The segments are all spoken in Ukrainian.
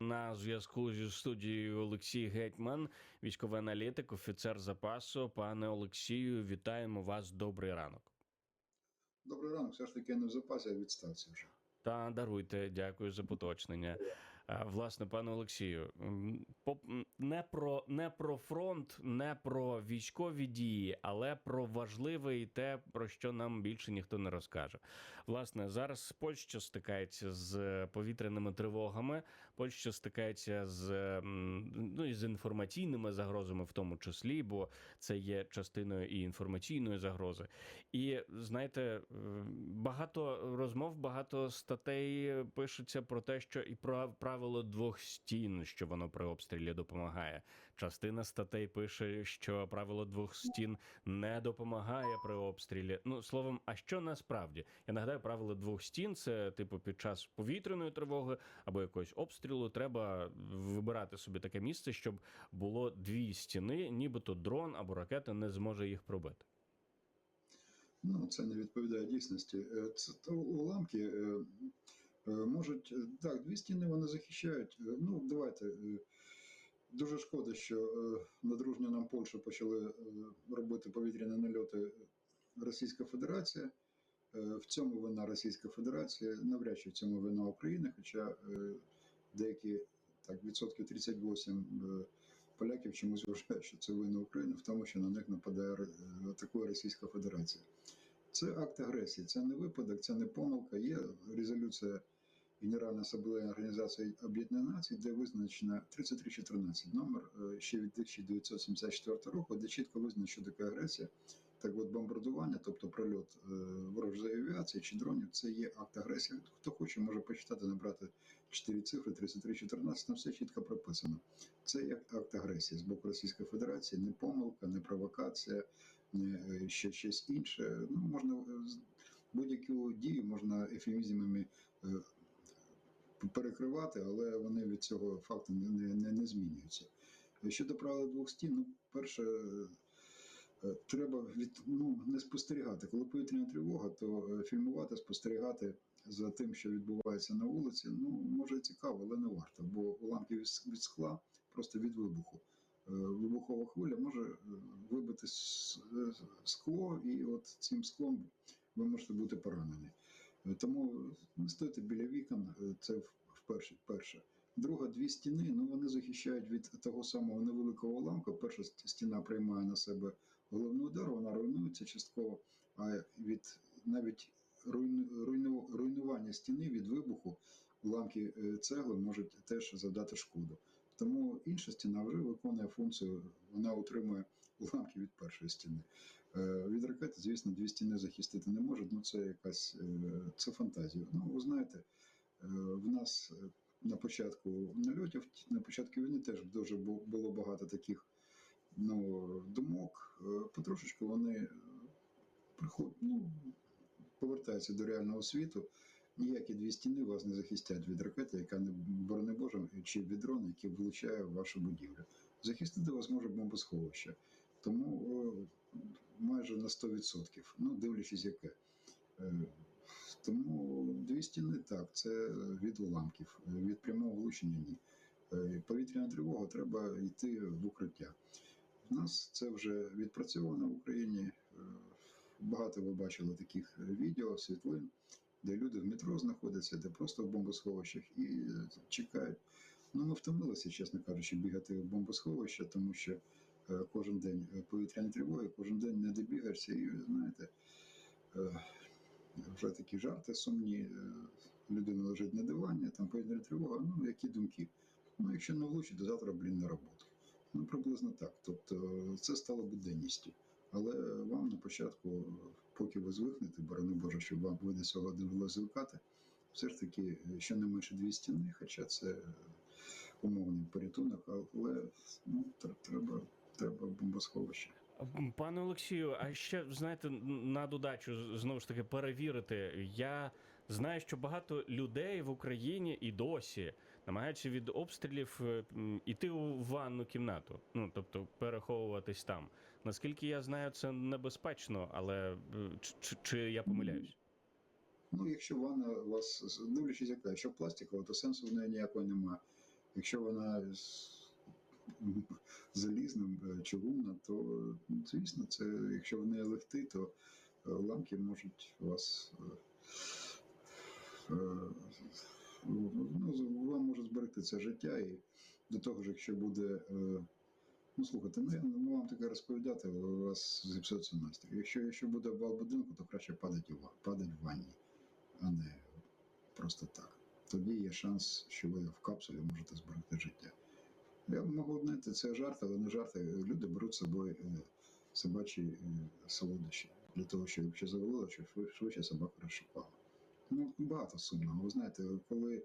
На зв'язку зі студією Олексій Гетьман, військовий аналітик, офіцер запасу. Пане Олексію, вітаємо вас. Добрий ранок. Добрий ранок, все ж таки не в запасі, а в відставці вже. Та даруйте, дякую за поточнення. Власне, пане Олексію, не про не про фронт, не про військові дії, але про важливе і те, про що нам більше ніхто не розкаже. Власне, зараз Польща стикається з повітряними тривогами. Польща стикається з ну і з інформаційними загрозами, в тому числі, бо це є частиною і інформаційної загрози. І знаєте, е, багато розмов, багато статей пишеться про те, що і про правило двох стін, що воно при обстрілі допомагає. Частина статей пише, що правило двох стін не допомагає при обстрілі. Ну словом, а що насправді? Я нагадаю, правило двох стін це типу під час повітряної тривоги або якогось обстрілу треба вибирати собі таке місце, щоб було дві стіни, нібито дрон або ракета не зможе їх пробити. Ну, це не відповідає дійсності. Е, Це то уламки е, е, можуть, так, дві стіни вони захищають. Ну, давайте. Дуже шкода, що е, на дружню нам Польщу почали е, робити повітряні нальоти Російська Федерація. Е, В цьому вина Російська Федерація, навряд чи в цьому вина України, хоча деякі так, відсотків 38 е, поляків чомусь вважають, що це вина України в тому, що на них нападає атакує Російська Федерація. Це акт агресії, це не випадок, це не помилка. Є резолюція Генеральної асамблеї Організації Об'єднаних Націй, де визначено 3314 номер ще від 1974 року, де чітко визначено, що таке агресія. Так от бомбардування, тобто прольот е, ворожої авіації чи дронів, це є акт агресії. Хто хоче, може почитати, набрати чотири цифри, 3314, там все чітко прописано. Це як акт агресії з боку Російської Федерації, не помилка, не провокація, не е, ще щось інше. Ну, можна е, будь-яку дію можна ефемізмами перекривати, але вони від цього факту не, не, не, змінюються. Щодо правила двох стін, ну, перше, е, треба від, ну, не спостерігати. Коли повітряна тривога, то е, фільмувати, спостерігати за тим, що відбувається на вулиці, ну, може цікаво, але не варто, бо уламки від, скла просто від вибуху. Е, Вибухова хвиля може вибити скло, і от цим склом ви можете бути поранені. Е, Тому не стойте біля вікон, е, це вперше. перше. Друга, дві стіни, ну вони захищають від того самого невеликого уламка. Перша стіна приймає на себе головний удар, вона руйнується частково, а від навіть руйну, руйнування стіни від вибуху уламки е, цегли можуть теж завдати шкоду. Тому інша стіна вже виконує функцію, вона утримує уламки від першої стіни. Е, Від ракети, звісно, дві стіни захистити не можуть, ну це якась е, це фантазія. Ну, ви знаєте, е, в нас на початку нальотів, на початку війни теж дуже було багато таких ну, думок. Потрошечку вони приходять, ну, повертаються до реального світу. Ніякі дві стіни вас не захистять від ракети, яка не борони Боже, чи від дрона, який влучає в вашу будівлю. Захистити вас може бомбосховище. Тому майже на 100%, ну дивлячись яке. Тому дві стіни так, це від уламків, Е, від прямого влучення ні. Е, Повітряна тривога треба йти в укриття. У нас це вже відпрацьовано в Україні. Е, Багато ви бачили таких відео, світлин, де люди в метро знаходяться, де просто в бомбосховищах і чекають. Ну, ми втомилися, чесно кажучи, бігати в бомбосховища, тому що кожен день е, повітряні тривоги, кожен день не добігаєшся, і знаєте, е, вже такі жарти сумні. е, Людина лежить на дивані, там повітряна тривога, ну які думки. Ну, якщо не влучить, то завтра, блін, на роботу. Ну, приблизно так. Тобто це стало буденністю. Але вам на початку, поки ви звикнете, борони Боже, щоб вам ви до цього довелося звикати, все ж таки е, щонайменше дві стіни, хоча це е, умовний порятунок, але ну, треба, треба бомбосховище. Пане Олексію, а ще знаєте, на додачу знову ж таки перевірити. Я знаю, що багато людей в Україні і досі намагаються від обстрілів е, іти у ванну кімнату, ну тобто переховуватись там. Наскільки я знаю, це небезпечно, але е, чи, чи, чи я помиляюсь? Ну, якщо ванна у вас, дивлячись яка, якщо пластикова, то сенсу в неї ніякого немає. Якщо вона з м, залізним, е, чугунна, то ну, звісно, це якщо в неї легти, то е, ламки можуть вас. е, е, Ну, вам може зберегти це життя, і до того ж, якщо буде. е, Ну, слухайте, ну я можу вам таке розповідати, у вас зіпсується настрій. Якщо, якщо буде обвал будинку, то краще падать в ванні, а не просто так. Тоді є шанс, що ви в капсулі можете зберегти життя. Я можу знаєте, це жарт, але не жарт. Люди беруть з собою е, собачі е, солодощі для того, щоб якщо завалило, щоб швидше собака розшипала. Ну, багато сумного. Ви знаєте, коли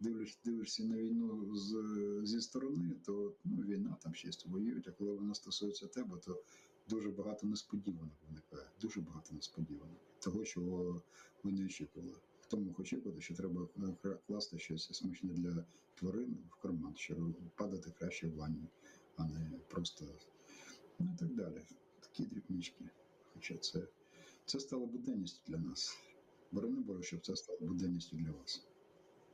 дивлюсь, дивишся на війну з, зі сторони, то ну, війна там ще воюють, а коли вона стосується тебе, то дуже багато несподіванок виникає. Дуже багато несподіванок. Того, чого ви не очікували. Хто мог очікувати, що треба е, класти щось смачне для тварин в карман, що падати краще в ванні, а не просто ну і так далі. Такі дрібнички. Хоча це, це стало буденністю для нас. Борони Боже, щоб це стало буденністю для вас.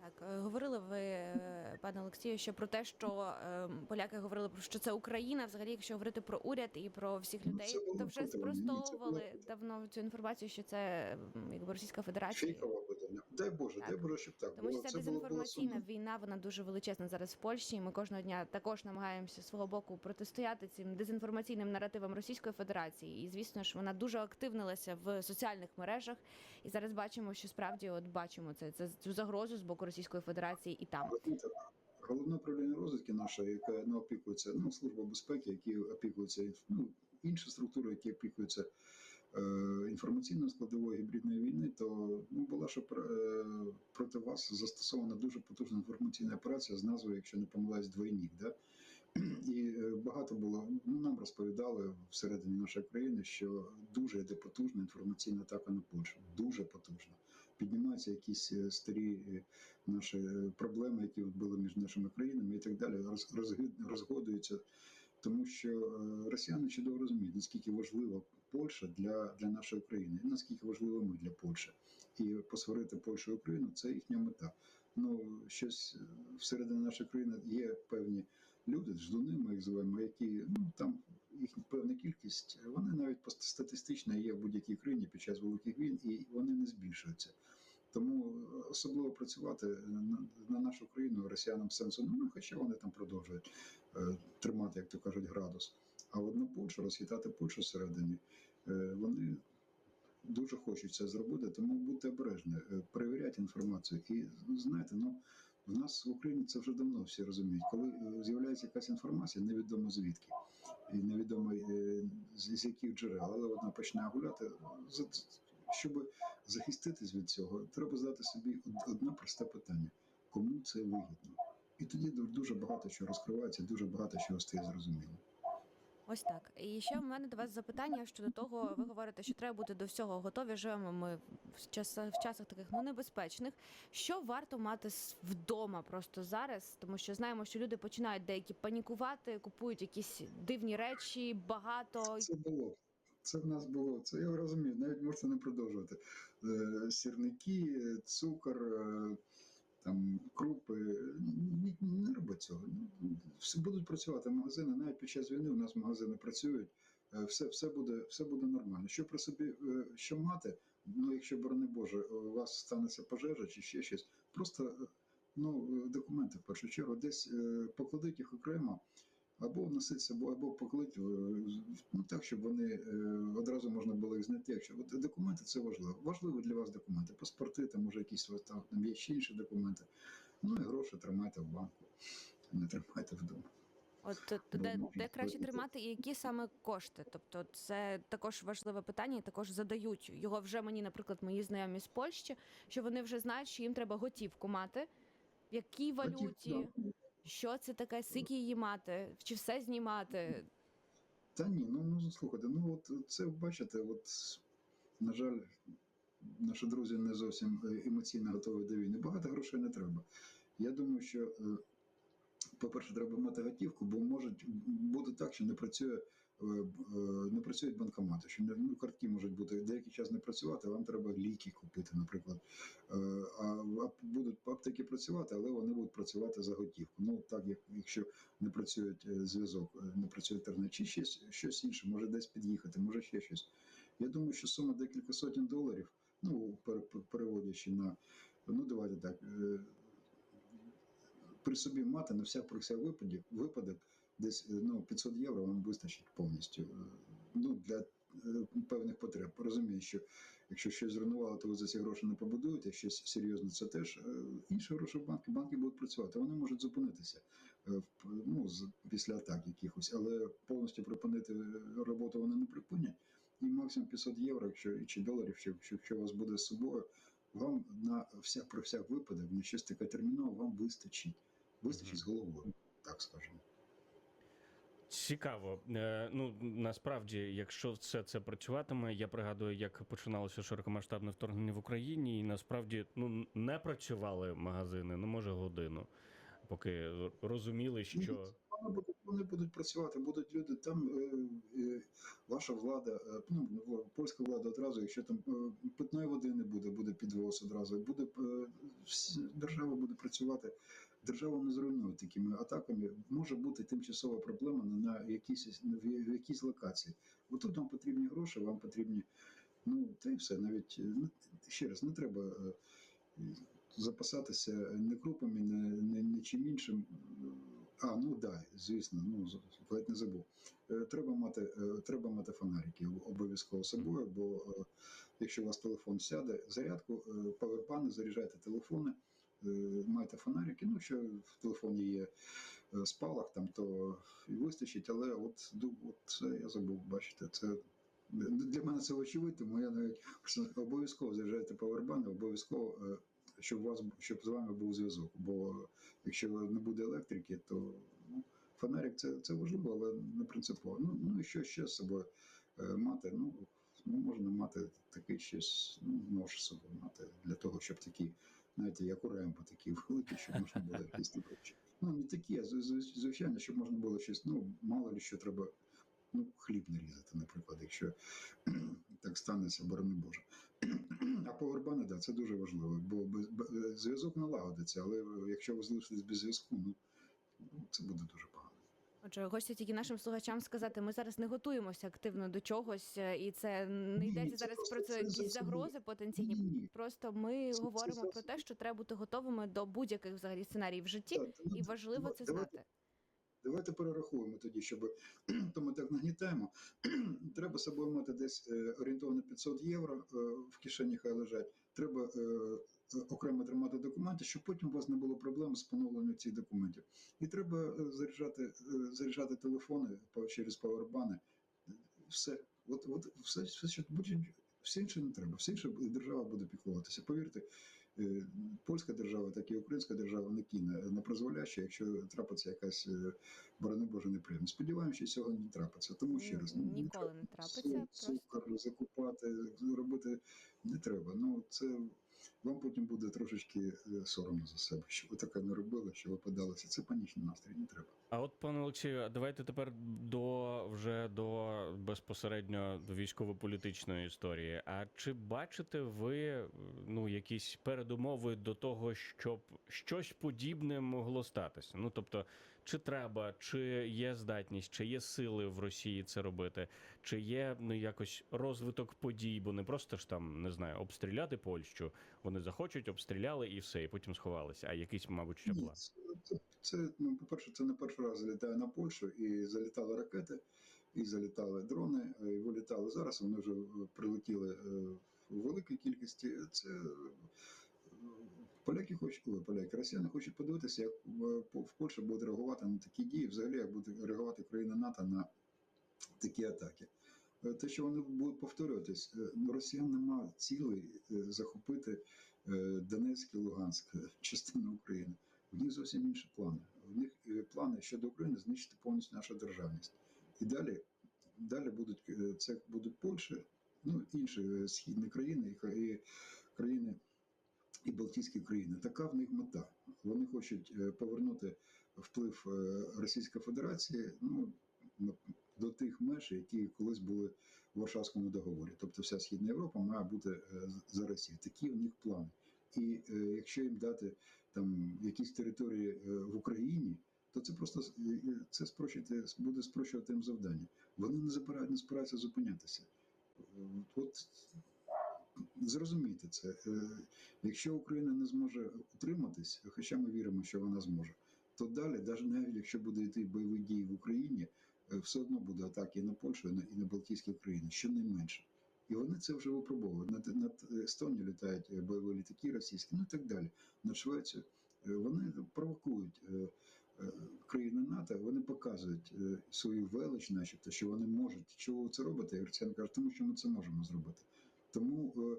Так, е, говорили ви, е, пане Олексію, що про те, що е, поляки говорили про що це Україна. Взагалі, якщо говорити про уряд і про всіх Ну, людей, це то вже було спростовували давно цю інформацію, що це якби Російська Федерація. Фейкове видання. Дай Боже, Так. дай Боже, щоб так Тому що було. ця Це було, було дезінформаційна сумно. війна, вона дуже величезна зараз в Польщі. і Ми кожного дня також намагаємося свого боку протистояти цим дезінформаційним наративам Російської Федерації. І звісно ж, вона дуже активнилася в соціальних мережах. І зараз бачимо, що справді от бачимо це, це цю загрозу з боку Російської Федерації і там. Головне управління розвідки наше, яке не опікується, ну, служба безпеки, які опікуються, ну, інші структури, які опікуються е, інформаційною складовою гібридної війни, то ну, була що е, проти вас застосована дуже потужна інформаційна операція з назвою, якщо не помиляюсь, двойник. Да? І е, багато було, ну нам розповідали всередині нашої країни, що дуже йде потужна інформаційна атака на Польщу. Дуже потужна. Піднімаються якісь е, старі е, наші е, проблеми, які були між нашими країнами і так далі, розгодуються. Тому що росіяни чудово розуміють, наскільки важлива Польща для, для нашої країни, і наскільки важливо ми для Польщі. І посварити Польщу і Україну це їхня мета. Ну, щось всередині нашої країни є певні люди, ждуни, ми їх звемо, які ну там їх певна кількість, вони навіть статистично є в будь-якій країні під час великих війн, і вони не збільшуються. Тому е, особливо працювати на, на нашу країну росіянам сенсу немає, хоча вони там продовжують е, тримати, як то кажуть, градус. А от на Польщу, розхитати Польщу всередині, е, вони дуже хочуть це зробити, тому будьте обережні, е, перевіряйте інформацію. І ну, знаєте, ну в нас в Україні це вже давно всі розуміють. Коли е, з'являється якась інформація, невідомо звідки, невідомо е, з, яких джерел, але вона почне гуляти. Щоб захиститись від цього, треба задати собі одне просте питання: кому це вигідно? І тоді дуже багато чого розкривається, дуже багато чого стає зрозуміло. Ось так. І ще в мене до вас запитання щодо того, ви говорите, що треба бути до всього готові. Живемо ми в часах, в часах таких ну небезпечних. Що варто мати вдома просто зараз, тому що знаємо, що люди починають деякі панікувати, купують якісь дивні речі, багато Це було. Це в нас було. Це я розумію, навіть можете не продовжувати. Е, Сірники, цукор, е, там крупи. Ні, не робить цього. Ну, будуть працювати магазини. Навіть під час війни у нас магазини працюють. Е, Все, все буде, все буде нормально. Що про собі е, що мати? Ну, якщо борони Боже, у вас станеться пожежа чи ще щось, просто е, ну, документи в першу чергу, десь покладіть їх окремо, або носить з собою, або покладіть е, ну, так, щоб вони е, одразу можна було їх знайти. Якщо от документи це важливо. Важливо для вас документи, паспорти, там може якісь там, там є ще інші документи. Ну і гроші тримайте в банку, не тримайте вдома. От де, де краще тримати і які саме кошти? Тобто, це також важливе питання, і також задають його вже мені, наприклад, мої знайомі з Польщі, що вони вже знають, що їм треба готівку мати. В якій валюті, Хотів, да. Що це таке, скільки її мати, чи все знімати? Та ні, ну, ну слухайте, ну от це бачите, от на жаль, наші друзі не зовсім е, емоційно готові до війни. Багато грошей не треба. Я думаю, що, е, по-перше, треба мати готівку, бо може бути так, що не працює не працюють банкомати, що ну, картки можуть бути деякий час не працювати, вам треба ліки купити, наприклад. Е, А будуть аптеки працювати, але вони будуть працювати за готівку. Ну так як якщо не працює е, зв'язок, е, не працює інтернет, чи щось, щось інше, може десь під'їхати, може ще щось. Я думаю, що сума декілька сотень доларів, ну пере- переводячи на ну давайте так. е, При собі мати на всяк про випадок, випадок десь е, ну, 500 євро вам вистачить повністю. е, Ну, для е, певних потреб. Розумію, що якщо щось зруйнувало, то ви за ці гроші не побудуєте, щось серйозне, це теж інші гроші в банки, банки будуть працювати, вони можуть зупинитися ну, після атак якихось, але повністю припинити роботу вони не припинять. І максимум 500 євро, якщо чи доларів, що, що, що у вас буде з собою, вам на всяк про всяк випадок, на щось таке термінове, вам вистачить. Вистачить з головою, так скажемо. Цікаво. Е, ну насправді, якщо все це працюватиме, я пригадую, як починалося широкомасштабне вторгнення в Україні, і насправді ну не працювали магазини, ну може годину, поки розуміли, що Вони будуть, вони будуть працювати, будуть люди там. Е, е, ваша влада, е, ну польська влада одразу, якщо там е, питної води не буде, буде підвоз одразу. Буде е, всі- держава буде працювати. Держава не зруйнує такими атаками. Може бути тимчасова проблема на, якійсь в якійсь локації. Бо тут вам потрібні гроші, вам потрібні. Ну та й все. Навіть е, ще раз не треба. е, Запасатися не крупами, не, не, не чим іншим. А, ну да, звісно, ну ледь не забув. Е, Треба мати, треба мати фонарики обов'язково собою, бо якщо у вас телефон сяде, зарядку, павербани, заряджайте телефони, е, майте фонарики. Ну, що в телефоні є е, спалах, там то і вистачить, але от, от це я забув, бачите, це. Для мене це очевидно, тому я навіть обов'язково заряджайте павербани, обов'язково, е, щоб у вас щоб з вами був зв'язок. Бо якщо не буде електрики, то ну, фонарик це, це важливо, але не принципово. Ну, ну і що ще з собою е, мати? Ну, ну, можна мати такий щось, ну, нож з собою мати для того, щоб такі, знаєте, як у Рембо, такі великі, щоб можна було якісь такі. Ну, не такі, а звичайно, щоб можна було щось, ну, мало ли що треба. Ну, хліб нарізати, наприклад, якщо так станеться, борони Боже. А повербани, да, це дуже важливо, бо без, без зв'язок налагодиться, але якщо ви залишитесь без зв'язку, ну, ну це буде дуже погано. Отже, хочеться тільки нашим слухачам сказати, ми зараз не готуємося активно до чогось, е, і це не йдеться зараз про це якісь загрози потенційні. Ні, Просто ми говоримо про те, що треба бути готовими до будь-яких взагалі сценаріїв в житті, і важливо це знати. Давайте перерахуємо тоді, щоб то ми так нагнітаємо. Треба собою мати десь е, орієнтовно 500 євро е, в кишені хай лежать. Треба окремо тримати документи, щоб потім у вас не було проблем з поновленням цих документів. І треба е, заряджати, е, заряджати телефони через павербани. Все. От, от все, все, що будь все інше не треба. Все інше держава буде піклуватися. Повірте, е, польська держава, так і українська держава не кине на призволяще, якщо трапиться якась е, борони Боже неприємність. Сподіваємося, що цього не трапиться. Тому ще раз ну, Ні- ніколи треба не трапиться, соль, просто- цукор закупати, робити не треба. Ну це вам потім буде трошечки е, соромно за себе, що ви таке не робили, що ви подалися. Це панічний настрій, не треба. А от, пане Олексію, давайте тепер до вже до безпосередньо військово-політичної історії. А чи бачите ви ну якісь передумови до того, щоб щось подібне могло статися? Ну тобто, чи треба, чи є здатність, чи є сили в Росії це робити, чи є ну якось розвиток подій, бо не просто ж там не знаю, обстріляти Польщу. Вони захочуть, обстріляли і все, і потім сховалися. А якийсь, мабуть, ще план. це, ну, по-перше, це не перший раз залітає на Польщу, і залітали ракети, і залітали дрони, е, і вилітали зараз. Вони вже е, прилетіли е, у великій кількості. Це поляки хочуть, ой, поляки, росіяни хочуть подивитися, як в По- в Польща буде реагувати на такі дії, взагалі як буде реагувати країна НАТО на такі атаки. Е, Те, що вони будуть повторюватись, е, росіян нема цілей е, захопити е, Донецьк і Луганськ, е, частину України. В них зовсім інші плани. В них е, плани щодо України знищити повністю нашу державність. І далі, далі будуть е, це будуть Польща, ну інші е, східні країни і країни і Балтійські країни. Така в них мета. Вони хочуть е, повернути вплив е, Російської Федерації ну, до тих меж, які колись були в Варшавському договорі. Тобто вся Східна Європа має бути е, за Росію. Такі у них плани. І якщо їм дати там якісь території в Україні, то це просто це спрощити, буде спрощувати їм завдання. Вони не збираються зупинятися. От зрозумійте це. Е, Якщо Україна не зможе утриматись, хоча ми віримо, що вона зможе, то далі, навіть якщо буде йти бойові дії в Україні, е, все одно буде атаки і на Польщу, і на, Балтійські країни, щонайменше. І вони це вже випробовують. Над, над Естонією літають е, бойові літаки російські, ну і так далі. Над Швецією. Е, Вони провокують країни НАТО, вони показують свою велич, начебто, що вони можуть. Чого це робите? І Росіяни кажуть, тому що ми це можемо зробити. Тому е,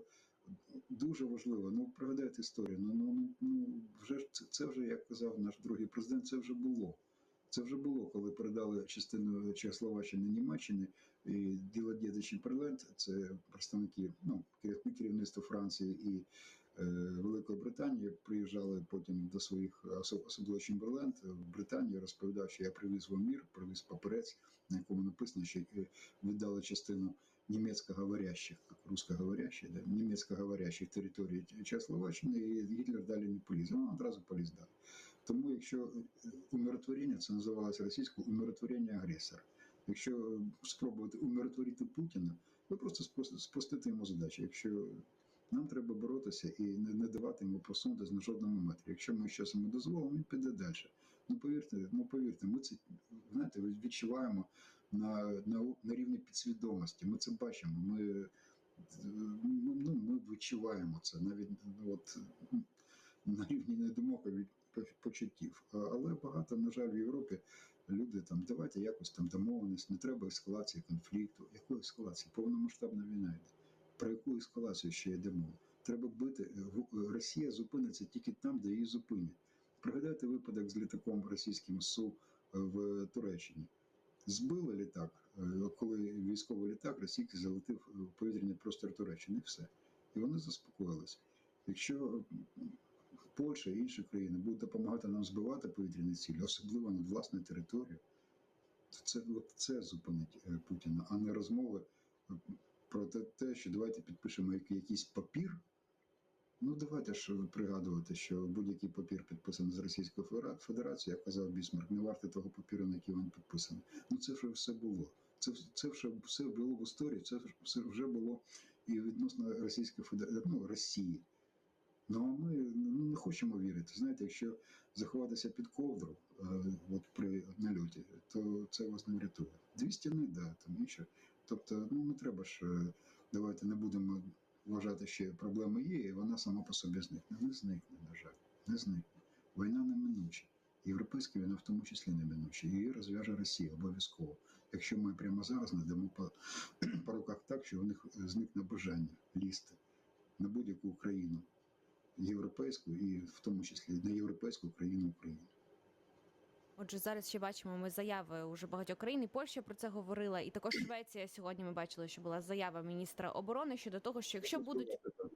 дуже важливо. Ну пригадайте історію. Ну ну ну вже це, це вже як казав наш другий президент. Це вже було. Це вже було, коли передали частину Чехословаччини Німеччини і діло діда Чемберленд, це представники ну, керів- керівництва Франції і е, Великої Британії. Приїжджали потім до своїх особ- особливо Чемберленд в Британію. Розповідав, що я привіз вам мір, привіз папірець, на якому написано, що е, віддали частину німецькоговорящих, русскоговорящих, да, німецькоговорящих територій Чехословаччини, і Гітлер далі не поліз. Він одразу поліз далі. Тому, якщо е, умиротворення, це називалося російською умиротворення агресора. Якщо спробувати умиротворити Путіна, ви просто спос- спростите йому задачу. Якщо нам треба боротися і не, не давати йому просунутися на жодному метрі. Якщо ми щось йому дозволимо, він піде далі. Ну повірте, ну повірте, ми це знаєте, відчуваємо на, на, на рівні підсвідомості. Ми це бачимо. Ми, е, ну, ми відчуваємо це навіть ну, от, на рівні не думок, від почуттів. Але багато, на жаль, в Європі люди там давайте якось там домовленість, не треба ескалації конфлікту. Якої ескалації? Повномасштабна війна йде. Про яку ескалацію ще йде мова? Треба бити. е, Росія зупиниться тільки там, де її зупинять. Пригадайте випадок з літаком російським СУ в Туреччині. Збили літак, е, коли військовий літак російський залетів в повітряний простір Туреччини, і все. І вони заспокоїлися. Якщо Польща і інші країни будуть допомагати нам збивати повітряні цілі, особливо над власною територією, то це, от це зупинить е, Путіна, а не розмови е, про те, що давайте підпишемо який- якийсь папір. Ну, давайте ж пригадувати, що будь-який папір підписаний з Російською Федера- Федерацією, як казав Бісмарк, не вартий того папіру, на який він підписаний. Ну це вже все було. Це, це вже все було в історії, це вже було і відносно Російської Федерації, ну, Росії. Ну а ми ну, не хочемо вірити. Знаєте, якщо заховатися під ковдру е, от при нальоті, то це вас не врятує. Дві стіни, да, там інше. Тобто, ну не треба ж, е, давайте не будемо вважати, що проблема є, і вона сама по собі зникне. Не зникне, на жаль, не зникне. Війна неминуча. Європейська війна в тому числі неминуча. Її розв'яже Росія обов'язково. Якщо ми прямо зараз не дамо по, по руках так, що у них зникне бажання лізти на будь-яку країну європейську і в тому числі на європейську країну України. Отже, зараз ще бачимо ми заяви уже багатьох країн. І Польща про це говорила, і також Швеція сьогодні. Ми бачили, що була заява міністра оборони щодо того, що якщо будуть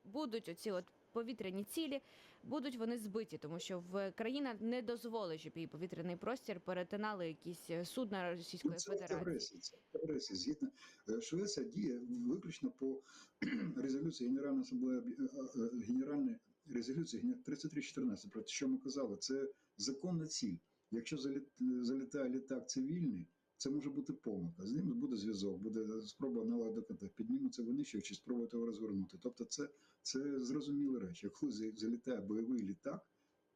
будуть оці от повітряні цілі, будуть вони збиті, тому що в країна не дозволить, щоб її повітряний простір перетинали якісь е, судна Російської це Федерації. це агресія. Згідно е, Швеція діє виключно по резолюції Генеральної асамблеї е, Генеральної резолюції ген- 3314, про що ми казали, це законна ціль. Якщо заліт- залітає літак цивільний, це може бути помилка. З ним буде зв'язок, буде спроба наладити піднімуться винищувачі, спробують його розвернути. Тобто, це, це зрозумілі речі. Коли залітає бойовий літак,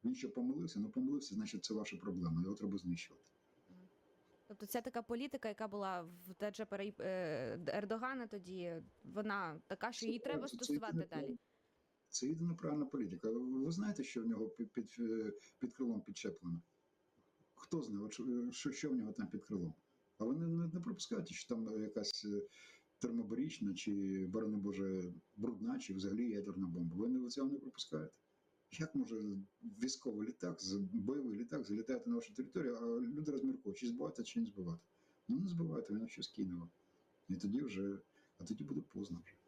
він що помилився, ну помилився, значить це ваша проблема. Його треба знищувати. Тобто це така політика, яка була в Перей- е, Ердогана тоді, вона така, що її Це треба це стосувати єдина далі. Це єдина правильна політика. Ви знаєте, що в нього під, під, е, під крилом підчеплено? Хто знає, що, що, що в нього там під крилом? А вони не, пропускають, що там якась е, термобарічна чи, борони Боже, брудна, чи взагалі ядерна бомба. Ви цього не пропускаєте. Як може військовий літак, бойовий літак залітати на вашу територію, а люди розмірковують, чи збивати, чи не збивати? Ну не збивати, він щось кинув. І тоді вже, а тоді буде поздно вже.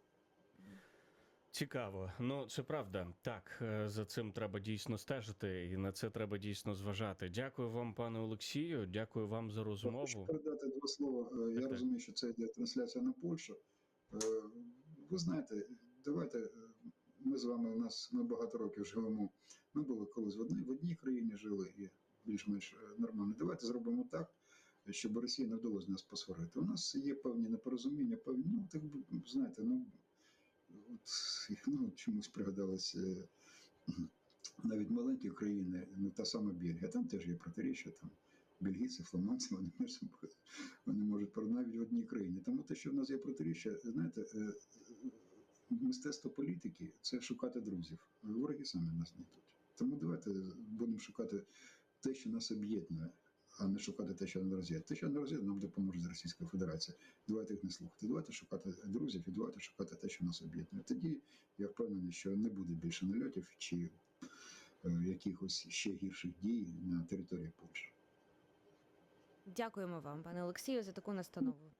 Цікаво. Ну, це правда. Так, е, за цим треба дійсно стежити, і на це треба дійсно зважати. Дякую вам, пане Олексію. Дякую вам за розмову. Хочу передати два слова. Е, Я Так, так. розумію, що це йде трансляція на Польщу. Е, Ви знаєте, давайте ми з вами у нас ми багато років живемо. Ми були колись в одній в одній країні жили і більш-менш нормально. Давайте зробимо так, щоб Росії не вдалося нас посварити. У нас є певні непорозуміння, певні, ну так знаєте, ну от ну, чомусь пригадалось. е, Навіть маленькі країни, ну та сама Бельгія, там теж є протиріччя, там бельгійці, фламандці, вони між вони можуть навіть в одній країні. Тому те, що в нас є протиріччя, знаєте, е, мистецтво політики це шукати друзів. Вороги самі нас знайдуть. Тому давайте будемо шукати те, що нас об'єднує, а не шукати те, що нас роз'єднує. Те, що нас роз'єднує, нам допоможе з Російської Федерації. Давайте їх не слухати. Давайте шукати друзів і давайте шукати те, що нас об'єднує. Тоді я впевнений, що не буде більше нальотів чи е, якихось ще гірших дій на території Польщі. Дякуємо вам, пане Олексію, за таку настанову.